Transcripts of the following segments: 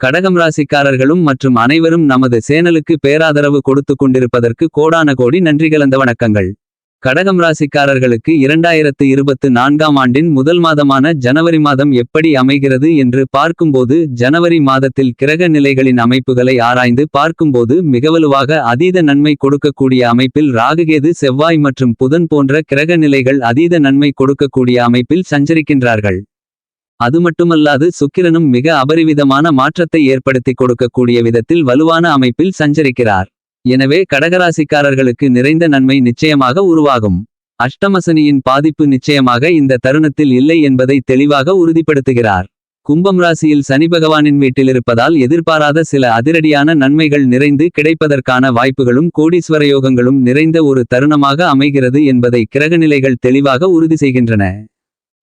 கடகம் ராசிக்காரர்களும் மற்றும் அனைவரும் நமது சேனலுக்கு பேராதரவு கொடுத்து கொண்டிருப்பதற்கு கோடான கோடி நன்றி கலந்த வணக்கங்கள். கடகம் ராசிக்காரர்களுக்கு இரண்டாயிரத்து இருபத்து நான்காம் ஆண்டின் முதல் மாதமான ஜனவரி மாதம் எப்படி அமைகிறது என்று பார்க்கும்போது ஜனவரி மாதத்தில் கிரக நிலைகளின் அமைப்புகளை ஆராய்ந்து பார்க்கும்போது மிகவலுவாக அதீத நன்மை கொடுக்கக்கூடிய அமைப்பில் ராகுகேது செவ்வாய் மற்றும் புதன் போன்ற கிரக நிலைகள் அதீத நன்மை கொடுக்கக்கூடிய அமைப்பில் சஞ்சரிக்கின்றார்கள். அது மட்டுமல்லாது சுக்கிரனும் மிக அபரிவிதமான மாற்றத்தை ஏற்படுத்தி கொடுக்கக்கூடிய விதத்தில் வலுவான அமைப்பில் சஞ்சரிக்கிறார். எனவே கடகராசிக்காரர்களுக்கு நிறைந்த நன்மை நிச்சயமாக உருவாகும். அஷ்டமசனியின் பாதிப்பு நிச்சயமாக இந்த தருணத்தில் இல்லை என்பதை தெளிவாக உறுதிப்படுத்துகிறார். கும்பம் ராசியில் சனி பகவானின் வீட்டிலிருப்பதால் எதிர்பாராத சில அதிரடியான நன்மைகள் நிறைந்து கிடைப்பதற்கான வாய்ப்புகளும் கோடீஸ்வர யோகங்களும் நிறைந்த ஒரு தருணமாக அமைகிறது என்பதை கிரகநிலைகள் தெளிவாக உறுதி செய்கின்றன.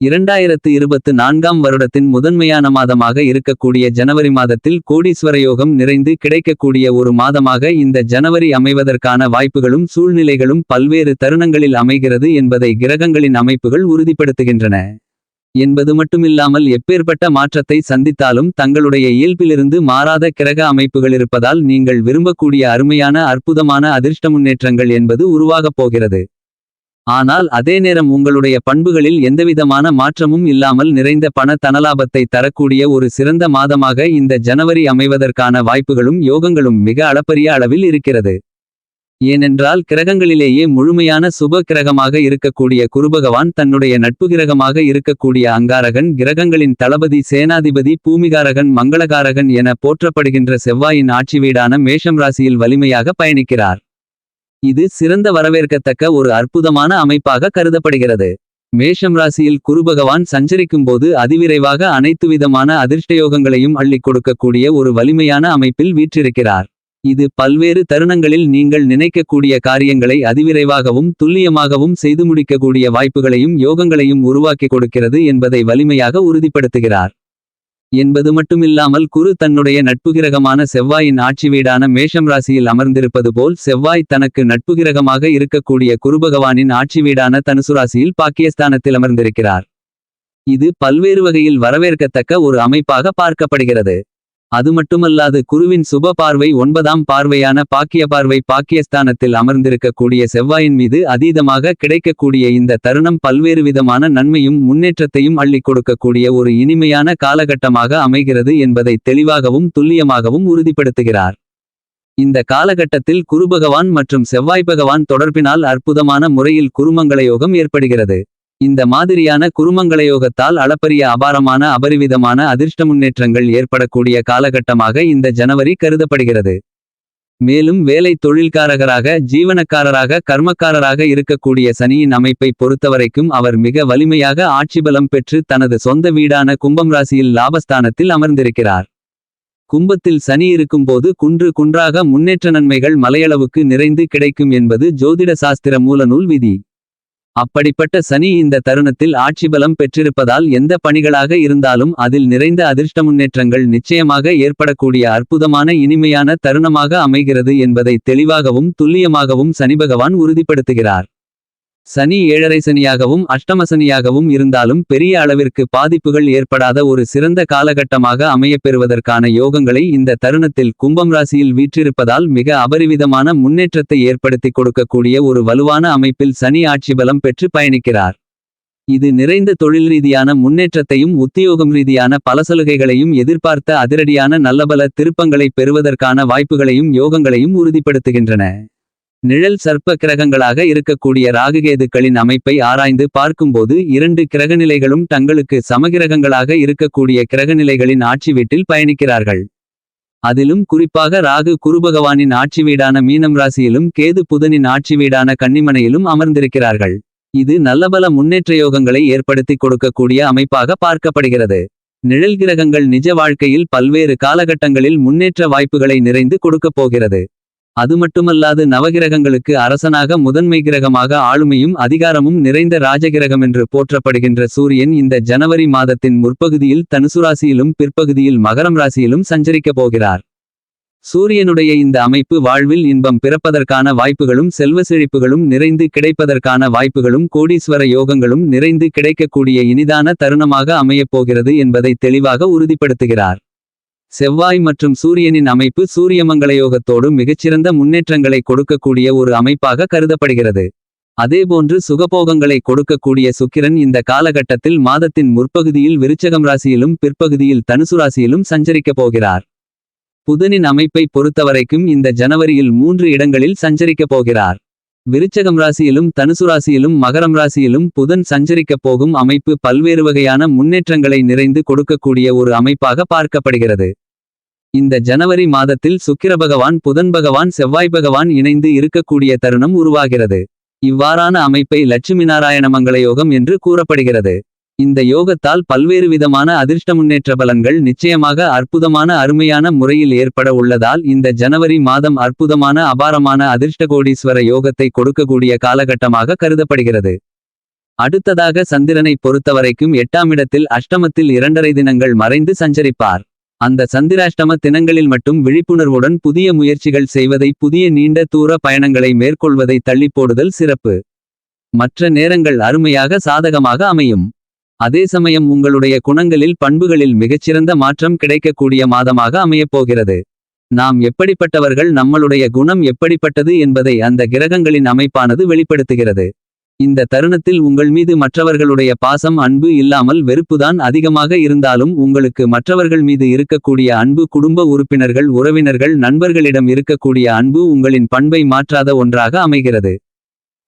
இரண்டாயிரத்து இருபத்து நான்காம் வருடத்தின் முதன்மையான மாதமாக இருக்கக்கூடிய ஜனவரி மாதத்தில் கோடீஸ்வரயோகம் நிறைந்து கிடைக்கக்கூடிய ஒரு மாதமாக இந்த ஜனவரி அமைவதற்கான வாய்ப்புகளும் சூழ்நிலைகளும் பல்வேறு தருணங்களில் அமைகிறது என்பதை கிரகங்களின் அமைப்புகள் உறுதிப்படுத்துகின்றன. என்பது மட்டுமில்லாமல் எப்பேற்பட்ட மாற்றத்தை சந்தித்தாலும் தங்களுடைய இயல்பிலிருந்து மாறாத கிரக அமைப்புகள் இருப்பதால் நீங்கள் விரும்பக்கூடிய அருமையான அற்புதமான அதிர்ஷ்ட முன்னேற்றங்கள் என்பது உருவாகப் போகிறது. ஆனால் அதே நேரம் உங்களுடைய பண்புகளில் எந்தவிதமான மாற்றமும் இல்லாமல் நிறைந்த பண தனலாபத்தை தரக்கூடிய ஒரு சிறந்த மாதமாக இந்த ஜனவரி அமைவதற்கான வாய்ப்புகளும் யோகங்களும் மிக அளப்பரிய அளவில் இருக்கிறது. ஏனென்றால் கிரகங்களிலேயே முழுமையான சுப கிரகமாக இருக்கக்கூடிய குருபகவான் தன்னுடைய நட்பு கிரகமாக இருக்கக்கூடிய அங்காரகன் கிரகங்களின் தளபதி சேனாதிபதி பூமிகாரகன் மங்களகாரகன் என போற்றப்படுகின்ற செவ்வாயின் ஆட்சி வீடான மேஷம் ராசியில் வலிமையாக பயணிக்கிறார். இது சிறந்த வரவேற்கத்தக்க ஒரு அற்புதமான அமைப்பாக கருதப்படுகிறது. மேஷம் ராசியில் குருபகவான் சஞ்சரிக்கும்போது அதிவிரைவாக அனைத்து விதமான அதிர்ஷ்டயோகங்களையும் அள்ளிக் கொடுக்கக்கூடிய ஒரு வலிமையான அமைப்பில் வீற்றிருக்கிறார். இது பல்வேறு தருணங்களில் நீங்கள் நினைக்கக்கூடிய காரியங்களை அதிவிரைவாகவும் துல்லியமாகவும் செய்து முடிக்கக்கூடிய வாய்ப்புகளையும் யோகங்களையும் உருவாக்கி கொடுக்கிறது என்பதை வலிமையாக உறுதிப்படுத்துகிறார். என்பது மட்டுமில்லாமல் குரு தன்னுடைய நட்புகிரகமான செவ்வாயின் ஆட்சி வீடான மேஷம் ராசியில் அமர்ந்திருப்பது போல் செவ்வாய் தனக்கு நட்புகிரகமாக இருக்கக்கூடிய குருபகவானின் ஆட்சி வீடான தனுசு ராசியில் பாக்கியஸ்தானத்தில் அமர்ந்திருக்கிறார். இது பல்வேறு வகையில் வரவேற்கத்தக்க ஒரு அமைப்பாக பார்க்கப்படுகிறது. அது மட்டுமல்லாது குருவின் சுப பார்வை ஒன்பதாம் பார்வையான பாக்கிய பார்வை பாக்கியஸ்தானத்தில் அமர்ந்திருக்கக்கூடிய செவ்வாயின் மீது அதீதமாக கிடைக்கக்கூடிய இந்த தருணம் பல்வேறு விதமான நன்மையும் முன்னேற்றத்தையும் அள்ளிக் கொடுக்கக்கூடிய ஒரு இனிமையான காலகட்டமாக அமைகிறது என்பதை தெளிவாகவும் துல்லியமாகவும் உறுதிப்படுத்துகிறார். இந்த காலகட்டத்தில் குருபகவான் மற்றும் செவ்வாய் பகவான் தொடர்பினால் அற்புதமான முறையில் குருமங்களயோகம் ஏற்படுகிறது. இந்த மாதிரியான குருமங்களயோகத்தால் அளப்பரிய அபாரமான அபரிவிதமான அதிர்ஷ்ட முன்னேற்றங்கள் ஏற்படக்கூடிய காலகட்டமாக இந்த ஜனவரி கருதப்படுகிறது. மேலும் வேலை தொழில்காரகராக ஜீவனக்காரராக கர்மக்காரராக இருக்கக்கூடிய சனியின் அமைப்பை பொறுத்தவரைக்கும் அவர் மிக வலிமையாக ஆட்சிபலம் பெற்று தனது சொந்த வீடான கும்பம் ராசியில் லாபஸ்தானத்தில் அமர்ந்திருக்கிறார். கும்பத்தில் சனி இருக்கும்போது குன்று குன்றாக முன்னேற்ற நன்மைகள் மலையளவுக்கு நிறைந்து கிடைக்கும் என்பது ஜோதிட சாஸ்திர மூலநூல் விதி. அப்படிப்பட்ட சனி இந்த தருணத்தில் ஆட்சிபலம் பெற்றிருப்பதால் எந்த பணிகளாக இருந்தாலும் அதில் நிறைந்த அதிர்ஷ்ட முன்னேற்றங்கள் நிச்சயமாக ஏற்படக்கூடிய அற்புதமான இனிமையான தருணமாக அமைகிறது என்பதை தெளிவாகவும் துல்லியமாகவும் சனிபகவான் உறுதிப்படுத்துகிறார். சனி ஏழரை சனியாகவும் அஷ்டமசனியாகவும் இருந்தாலும் பெரிய அளவிற்கு பாதிப்புகள் ஏற்படாத ஒரு சிறந்த காலகட்டமாக அமையப்பெறுவதற்கான யோகங்களை இந்த தருணத்தில் கும்பம் ராசியில் வீற்றிருப்பதால் மிக அபரிவிதமான முன்னேற்றத்தை ஏற்படுத்தி கொடுக்கக்கூடிய ஒரு வலுவான அமைப்பில் சனி ஆட்சி பலம் பெற்று பயணிக்கிறார். இது நிறைந்த தொழில் ரீதியான முன்னேற்றத்தையும் உத்தியோகம் ரீதியான பல சலுகைகளையும் எதிர்பார்த்த அதிரடியான நல்லபல திருப்பங்களை பெறுவதற்கான வாய்ப்புகளையும் யோகங்களையும் உறுதிப்படுத்துகின்றன. நிழல் சர்ப்ப கிரகங்களாக இருக்கக்கூடிய ராகுகேதுக்களின் அமைப்பை ஆராய்ந்து பார்க்கும்போது இரண்டு கிரகநிலைகளும் தங்களுக்கு சமகிரகங்களாக இருக்கக்கூடிய கிரகநிலைகளின் ஆட்சி வீட்டில் பயணிக்கிறார்கள். அதிலும் குறிப்பாக ராகு குருபகவானின் ஆட்சி வீடான மீனம் ராசியிலும் கேது புதனின் ஆட்சி வீடான கன்னிமனையிலும் அமர்ந்திருக்கிறார்கள். இது நல்லபல முன்னேற்ற யோகங்களை ஏற்படுத்தி கொடுக்கக்கூடிய அமைப்பாக பார்க்கப்படுகிறது. நிழல் கிரகங்கள் நிஜ வாழ்க்கையில் பல்வேறு காலகட்டங்களில் முன்னேற்ற வாய்ப்புகளை நிறைந்து கொடுக்கப் போகிறது. அது மட்டுமல்லாது நவகிரகங்களுக்கு அரசனாக முதன்மை கிரகமாக ஆளுமையும் அதிகாரமும் நிறைந்த ராஜகிரகம் என்று போற்றப்படுகின்ற சூரியன் இந்த ஜனவரி மாதத்தின் முற்பகுதியில் தனுசுராசியிலும் பிற்பகுதியில் மகரம் ராசியிலும் சஞ்சரிக்கப் போகிறார். சூரியனுடைய இந்த அமைப்பு வாழ்வில் இன்பம் பிறப்பதற்கான வாய்ப்புகளும் செல்வ செழிப்புகளும் நிறைந்து கிடைப்பதற்கான வாய்ப்புகளும் கோடீஸ்வர யோகங்களும் நிறைந்து கிடைக்கக்கூடிய இனிதான தருணமாக அமையப் போகிறது என்பதை தெளிவாக உறுதிப்படுத்துகிறார். செவ்வாய் மற்றும் சூரியனின் அமைப்பு சூரியமங்கலயோகத்தோடு மிகச்சிறந்த முன்னேற்றங்களை கொடுக்கக்கூடிய ஒரு அமைப்பாக கருதப்படுகிறது. அதேபோன்று சுகபோகங்களை கொடுக்கக்கூடிய சுக்கிரன் இந்த காலகட்டத்தில் மாதத்தின் முற்பகுதியில் விருச்சகம் ராசியிலும் பிற்பகுதியில் தனுசு ராசியிலும் சஞ்சரிக்கப் போகிறார். புதனின் அமைப்பை பொறுத்தவரைக்கும் இந்த ஜனவரியில் மூன்று இடங்களில் சஞ்சரிக்கப் போகிறார். விருச்சகம் ராசியிலும் தனுசு ராசியிலும் மகரம் ராசியிலும் புதன் சஞ்சரிக்கப் போகும் அமைப்பு பல்வேறு வகையான முன்னேற்றங்களை நிறைந்து கொடுக்கக்கூடிய ஒரு அமைப்பாக பார்க்கப்படுகிறது. இந்த ஜனவரி மாதத்தில் சுக்கிர பகவான் புதன் பகவான் செவ்வாய் பகவான் இணைந்து இருக்கக்கூடிய தருணம் உருவாகிறது. இவ்வாறான அமைப்பை லட்சுமி நாராயண மங்கள யோகம் என்று கூறப்படுகிறது. இந்த யோகத்தால் பல்வேறு விதமான அதிர்ஷ்ட முன்னேற்ற பலன்கள் நிச்சயமாக அற்புதமான அருமையான முறையில் ஏற்பட உள்ளதால் இந்த ஜனவரி மாதம் அற்புதமான அபாரமான அதிர்ஷ்ட கோடீஸ்வர யோகத்தை கொடுக்கக்கூடிய காலகட்டமாக கருதப்படுகிறது. அடுத்ததாக சந்திரனை பொறுத்தவரைக்கும் எட்டாமிடத்தில் அஷ்டமத்தில் இரண்டரை தினங்கள் மறைந்து சஞ்சரிப்பார். அந்த சந்திராஷ்டம தினங்களில் மட்டும் விழிப்புணர்வுடன் புதிய முயற்சிகள் செய்வதை புதிய நீண்ட தூர பயணங்களை மேற்கொள்வதை தள்ளிப்போடுதல் சிறப்பு. மற்ற நேரங்கள் அருமையாக சாதகமாக அமையும். அதே சமயம் உங்களுடைய குணங்களில் பண்புகளில் மிகச்சிறந்த மாற்றம் கிடைக்கக்கூடிய மாதமாக அமையப்போகிறது நாம் எப்படிப்பட்டவர்கள் நம்மளுடைய குணம் எப்படிப்பட்டது என்பதை அந்த கிரகங்களின் அமைப்பானது வெளிப்படுத்துகிறது. இந்த தருணத்தில் உங்கள் மீது மற்றவர்களுடைய பாசம் அன்பு இல்லாமல் வெறுப்புதான் அதிகமாக இருந்தாலும் உங்களுக்கு மற்றவர்கள் மீது இருக்கக்கூடிய அன்பு குடும்ப உறுப்பினர்கள் உறவினர்கள் நண்பர்களிடம் இருக்கக்கூடிய அன்பு உங்களின் பண்பை மாற்றாத ஒன்றாக அமைகிறது.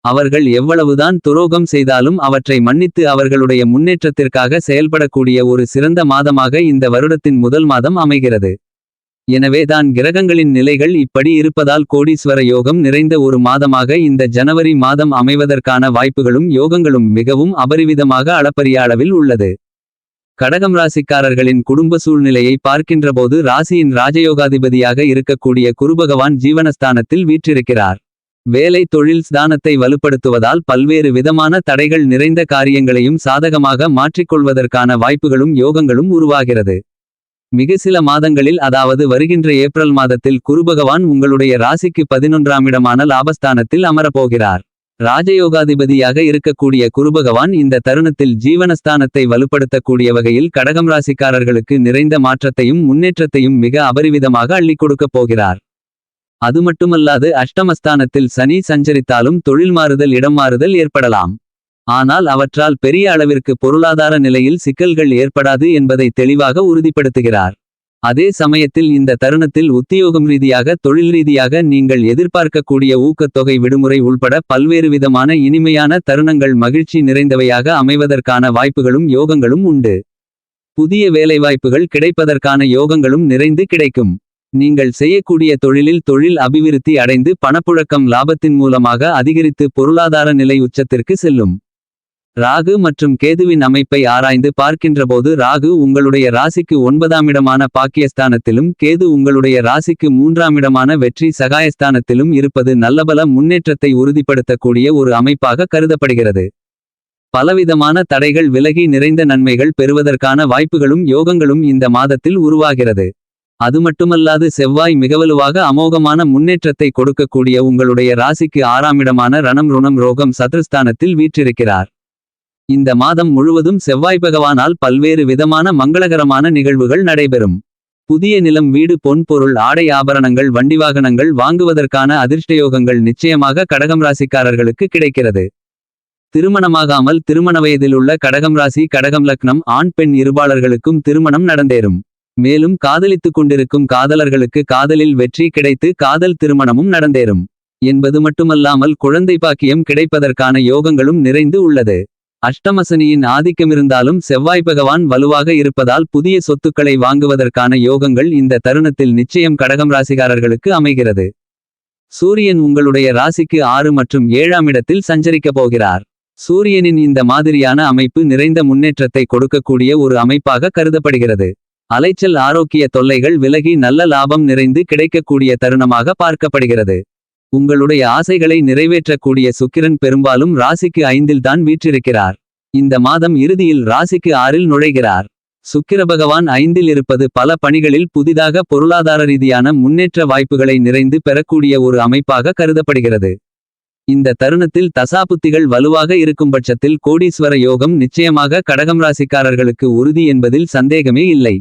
அவர்கள் எவ்வளவுதான் துரோகம் செய்தாலும் அவற்றை மன்னித்து அவர்களுடைய முன்னேற்றத்திற்காக செயல்படக்கூடிய ஒரு சிறந்த மாதமாக இந்த வருடத்தின் முதல் மாதம் அமைகிறது. எனவே தான் கிரகங்களின் நிலைகள் இப்படி இருப்பதால் கோடீஸ்வர யோகம் நிறைந்த ஒரு மாதமாக இந்த ஜனவரி மாதம் அமைவதற்கான வாய்ப்புகளும் யோகங்களும் மிகவும் அபரிவிதமாக அளப்பரிய அளவில் உள்ளது. கடகம் ராசிக்காரர்களின் குடும்ப சூழ்நிலையை பார்க்கின்றபோது ராசியின் ராஜயோகாதிபதியாக இருக்கக்கூடிய குருபகவான் ஜீவனஸ்தானத்தில் வீற்றிருக்கிறார். வேலை தொழில் ஸ்தானத்தை வலுப்படுத்துவதால் பல்வேறு விதமான தடைகள் நிறைந்த காரியங்களையும் சாதகமாக மாற்றிக்கொள்வதற்கான வாய்ப்புகளும் யோகங்களும் உருவாகிறது. மிக சில மாதங்களில் அதாவது வருகின்ற ஏப்ரல் மாதத்தில் குருபகவான் உங்களுடைய ராசிக்கு பதினொன்றாம் இடமான லாபஸ்தானத்தில் அமரப்போகிறார். ராஜயோகாதிபதியாக இருக்கக்கூடிய குருபகவான் இந்த தருணத்தில் ஜீவனஸ்தானத்தை வலுப்படுத்தக்கூடிய வகையில் கடகம் ராசிக்காரர்களுக்கு நிறைந்த மாற்றத்தையும் முன்னேற்றத்தையும் மிக அபரிவிதமாக அள்ளிக் கொடுக்கப் போகிறார். அது மட்டுமல்லாது அஷ்டமஸ்தானத்தில் சனி சஞ்சரித்தாலும் தொழில் மாறுதல் இடம் மாறுதல் ஏற்படலாம். ஆனால் அவற்றால் பெரிய அளவிற்கு பொருளாதார நிலையில் சிக்கல்கள் ஏற்படாது என்பதை தெளிவாக உறுதிப்படுத்துகிறார். அதே சமயத்தில் இந்த தருணத்தில் உத்தியோகம் ரீதியாக தொழில் ரீதியாக நீங்கள் எதிர்பார்க்கக்கூடிய ஊக்கத்தொகை விடுமுறை உள்பட பல்வேறு விதமான இனிமையான தருணங்கள் மகிழ்ச்சி நிறைந்தவையாக அமைவதற்கான வாய்ப்புகளும் யோகங்களும் உண்டு. புதிய வேலைவாய்ப்புகள் கிடைப்பதற்கான யோகங்களும் நிறைந்து கிடைக்கும். நீங்கள் செய்யக்கூடிய தொழிலில் தொழில் அபிவிருத்தி அடைந்து பணப்புழக்கம் லாபத்தின் மூலமாக அதிகரித்து பொருளாதார நிலை உச்சத்திற்கு செல்லும். ராகு மற்றும் கேதுவின் அமைப்பை ஆராய்ந்து பார்க்கின்றபோது ராகு உங்களுடைய ராசிக்கு ஒன்பதாம் இடமான பாக்கியஸ்தானத்திலும் கேது உங்களுடைய ராசிக்கு மூன்றாம் இடமான வெற்றி சகாயஸ்தானத்திலும் இருப்பது நல்லபல முன்னேற்றத்தை உறுதிப்படுத்தக்கூடிய ஒரு அமைப்பாக கருதப்படுகிறது. பலவிதமான தடைகள் விலகி நிறைந்த நன்மைகள் பெறுவதற்கான வாய்ப்புகளும் யோகங்களும் இந்த மாதத்தில் உருவாகிறது. அது மட்டுமல்லாது செவ்வாய் மிகவலுவாக அமோகமான முன்னேற்றத்தை கொடுக்கக்கூடிய உங்களுடைய ராசிக்கு ஆறாம் இடமான ரணம் ருணம் ரோகம் சத்ருஸ்தானத்தில் வீற்றிருக்கிறார். இந்த மாதம் முழுவதும் செவ்வாய் பகவானால் பல்வேறு விதமான மங்களகரமான நிகழ்வுகள் நடைபெறும். புதிய நிலம் வீடு பொன் பொருள் ஆடை ஆபரணங்கள் வண்டி வாகனங்கள் வாங்குவதற்கான அதிர்ஷ்டயோகங்கள் நிச்சயமாக கடகம் ராசிக்காரர்களுக்கு கிடைக்கிறது. திருமணமாகாமல் திருமண வயதிலுள்ள கடகம் ராசி கடகம் லக்னம் ஆண் பெண் இருபாளர்களுக்கும் திருமணம் நடந்தேறும். மேலும் காதலித்துக் கொண்டிருக்கும் காதலர்களுக்கு காதலில் வெற்றி கிடைத்து காதல் திருமணமும் நடந்தேறும். என்பது மட்டுமல்லாமல் குழந்தை பாக்கியம் கிடைப்பதற்கான யோகங்களும் நிறைந்து உள்ளது. அஷ்டமசனியின் ஆதிக்கமிருந்தாலும் செவ்வாய் பகவான் வலுவாக இருப்பதால் புதிய சொத்துக்களை வாங்குவதற்கான யோகங்கள் இந்த தருணத்தில் நிச்சயம் கடகம் ராசிகாரர்களுக்கு அமைகிறது. சூரியன் உங்களுடைய ராசிக்கு ஆறு மற்றும் ஏழாம் இடத்தில் சஞ்சரிக்கப் போகிறார். சூரியனின் இந்த மாதிரியான அமைப்பு நிறைந்த முன்னேற்றத்தை கொடுக்கக்கூடிய ஒரு அமைப்பாக கருதப்படுகிறது. அலைச்சல் ஆரோக்கிய தொல்லைகள் விலகி நல்ல லாபம் நிறைந்து கிடைக்கக்கூடிய தருணமாக பார்க்கப்படுகிறது. உங்களுடைய ஆசைகளை நிறைவேற்றக்கூடிய சுக்கிரன் பெரும்பாலும் ராசிக்கு ஐந்தில் தான் வீற்றிருக்கிறார். இந்த மாதம் இறுதியில் ராசிக்கு ஆறில் நுழைகிறார். சுக்கிர பகவான் ஐந்தில் இருப்பது பல பணிகளில் புதிதாக பொருளாதார ரீதியான முன்னேற்ற வாய்ப்புகளை நிறைந்து பெறக்கூடிய ஒரு அமைப்பாக கருதப்படுகிறது. இந்த தருணத்தில் தசாபுத்திகள் வலுவாக இருக்கும் பட்சத்தில் கோடீஸ்வர யோகம் நிச்சயமாக கடகம் ராசிக்காரர்களுக்கு உறுதி என்பதில் சந்தேகமே இல்லை.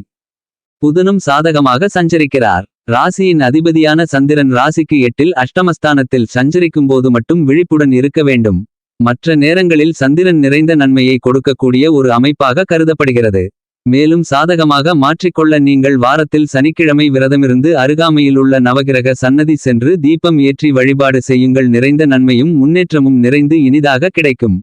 புதனும் சாதகமாக சஞ்சரிக்கிறார். ராசியின் அதிபதியான சந்திரன் ராசிக்கு எட்டில் அஷ்டமஸ்தானத்தில் சஞ்சரிக்கும் போது மட்டும் விழிப்புடன் இருக்க வேண்டும். மற்ற நேரங்களில் சந்திரன் நிறைந்த நன்மையை கொடுக்கக்கூடிய ஒரு அமைப்பாக கருதப்படுகிறது. மேலும் சாதகமாக மாற்றிக்கொள்ள நீங்கள் வாரத்தில் சனிக்கிழமை விரதமிருந்து அருகாமையிலுள்ள நவகிரக சன்னதி சென்று தீபம் ஏற்றி வழிபாடு செய்யுங்கள். நிறைந்த நன்மையும் முன்னேற்றமும் நிறைந்து இனிதாக கிடைக்கும்.